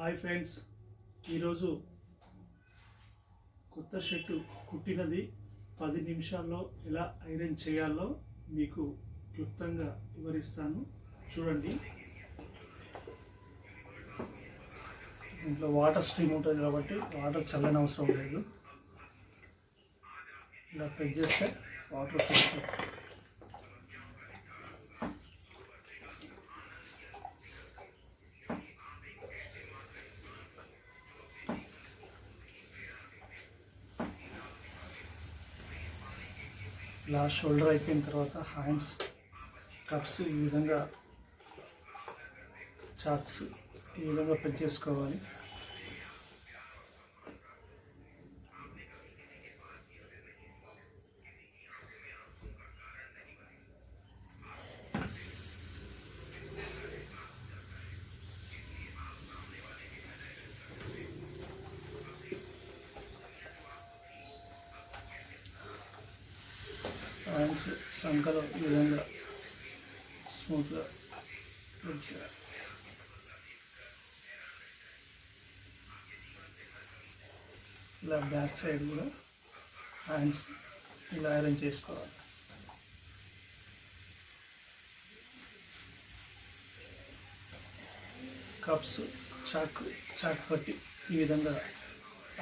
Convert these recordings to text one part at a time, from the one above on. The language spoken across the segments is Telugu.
హాయ్ ఫ్రెండ్స్ ఈరోజు కొత్త షర్టు కుట్టినది పది నిమిషాల్లో ఎలా ఐరన్ చేయాలో మీకు క్లుప్తంగా వివరిస్తాను. చూడండి. దీంట్లో వాటర్ స్ట్రీమ్ ఉంటుంది కాబట్టి వాటర్ చల్లని అవసరం లేదు. ఇలా ప్రెస్ చేస్తే వాటర్ వచ్చేస్తుంది. ఇలా షోల్డర్ అయిపోయిన తర్వాత హ్యాండ్స్ కప్స్ ఈ విధంగా చాక్స్ ఈ విధంగా పెట్ చేసుకోవాలి సంకలం ఈ విధంగా స్మూత్గా మంచిగా. ఇలా బ్యాక్ సైడ్ కూడా హ్యాండ్స్ ఇలా అరేంజ్ చేసుకోవాలి. కప్స్ చాక్ చాక్ పట్టి ఈ విధంగా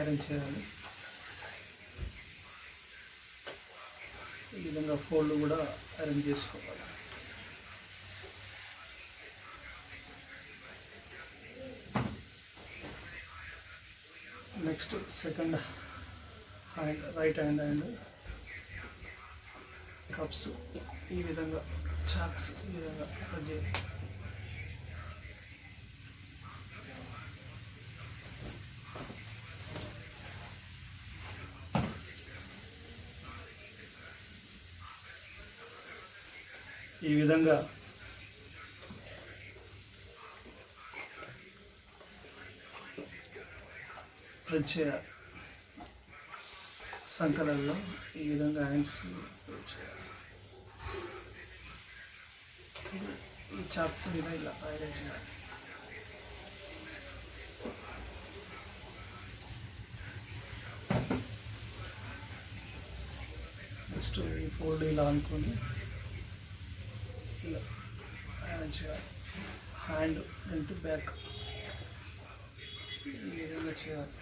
ఐరన్ చేయాలి. ఈ విధంగా ఫోల్డ్ కూడా అరేంజ్ చేసుకోవాలి. Next second hand right hand and cuffs. ఈ విధంగా చాక్స్ ఈ విధంగా ఈ విధంగా వచ్చే సంకలంలో ఈ విధంగా హ్యాండ్స్ ఈ చాక్స్ మీద ఇలా హైలైట్ చేయాలి నెక్స్ట్ ఈ ఫోల్డ్ ఇలా అనుకొని మంచిగా హ్యాండ్ ఫ్రంట్ బ్యాక్ ఈ విధంగా చేయాలి.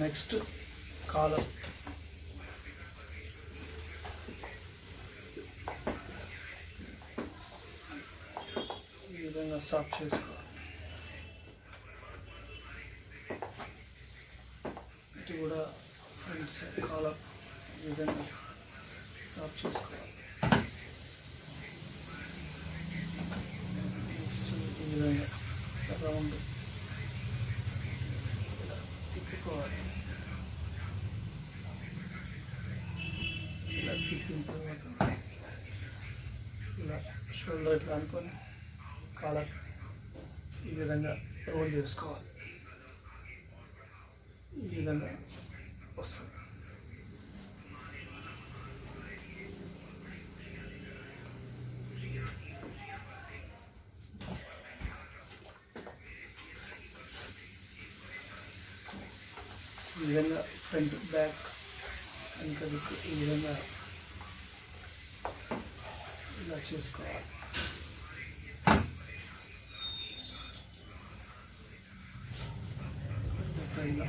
నెక్స్ట్ కాలర్ ఈ విధంగా సాఫ్ చేసుకోవాలి ఇటు కూడా ఫ్రంట్ సైడ్ కాలర్ ఈ విధంగా సాఫ్ చేసుకోవాలి ఈ విధంగా రౌండ్ తిప్పుకోవాలి ఇలా తిప్పిన తర్వాత ఇలా షోల్డర్ ఇట్లా అనుకొని కాలర్ ఈ విధంగా రోల్ చేసుకోవాలి. ఈ విధంగా వస్తుంది. ఈ విధంగా ఫ్రంట్ బ్యాక్ వెనక దిక్కు ఈ విధంగా ఇలా చేసుకోవాలి ఇంకా ఇలా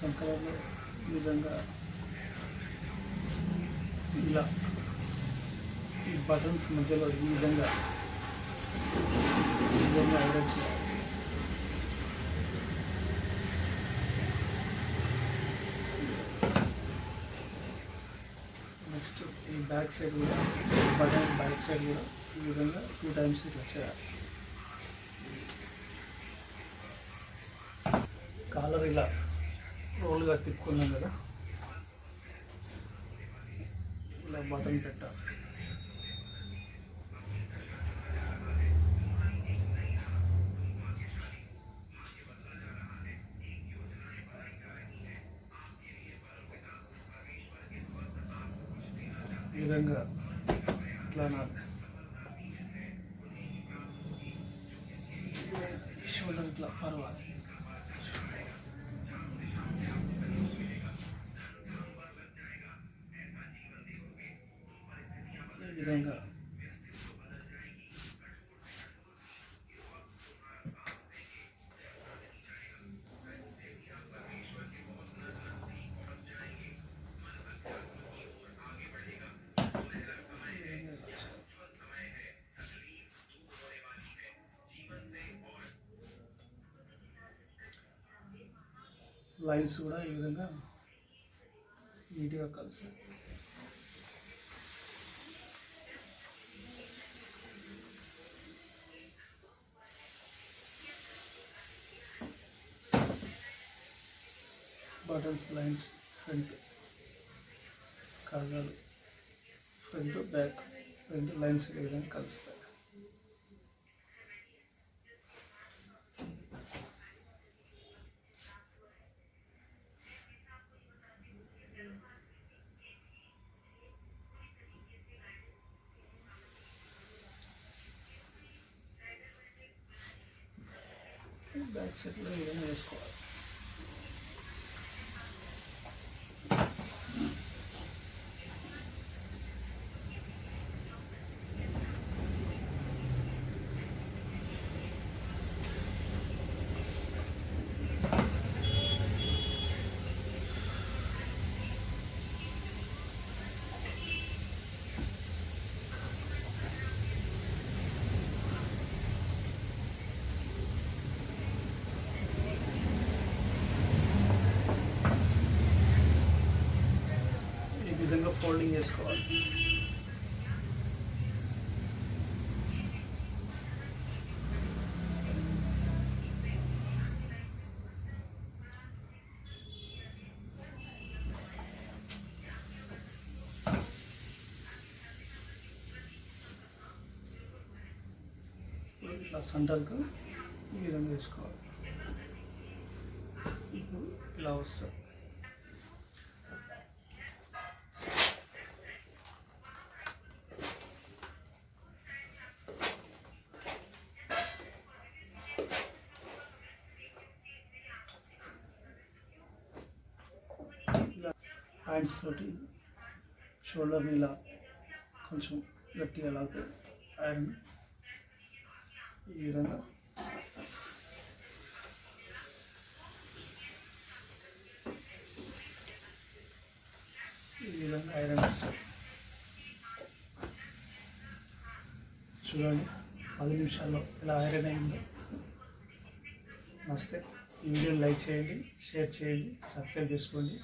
సంకలంలో ఈ విధంగా ఇలా ఈ బటన్స్ మధ్యలో ఈ విధంగా ఈ విధంగా ఐరన్ చేయాలి. నెక్స్ట్ ఈ బ్యాక్ సైడ్ కూడా బటన్ బ్యాక్ సైడ్ కూడా ఈ విధంగా టూ టైమ్స్ ఇట్లా చేయాలి. కాలర్ ఇలా రోల్గా తిప్పుకున్నాం కదా. ఇలా బటన్ పెట్టాలి. ఈ విధంగా ఇట్లా నా ఇట్లా పర్వాలి లైన్స్ కూడా ఈ విధంగా నీట్గా కలుస్తాయి. బటన్స్ లైన్స్ ఫ్రంట్ కాగాలు ఫ్రంట్ బ్యాక్ ఫ్రంట్ లైన్స్ ఈ విధంగా కలుస్తాయి. బ్యాక్ సైడ్లో వేసుకోవాలి ఈ విధంగా ఫోల్డింగ్ చేసుకోవాలి ఇట్లా సెంటర్కు ఈ విధంగా వేసుకోవాలి ఇప్పుడు ఇలా వస్తుంది ఇలా హ్యాండ్స్ తోటి షోల్డర్ని ఇలా కొంచెం గట్టిగా లాగితే ఐరన్ ఈ విధంగా. ఈ విధంగా ఐరన్ వస్తుంది చూడండి పది నిమిషాల్లో ఇలా ఐరన్ అయిందో. నస్తే ఈ వీడియోని లైక్ చేయండి షేర్ చేయండి సబ్స్క్రైబ్ చేసుకోండి.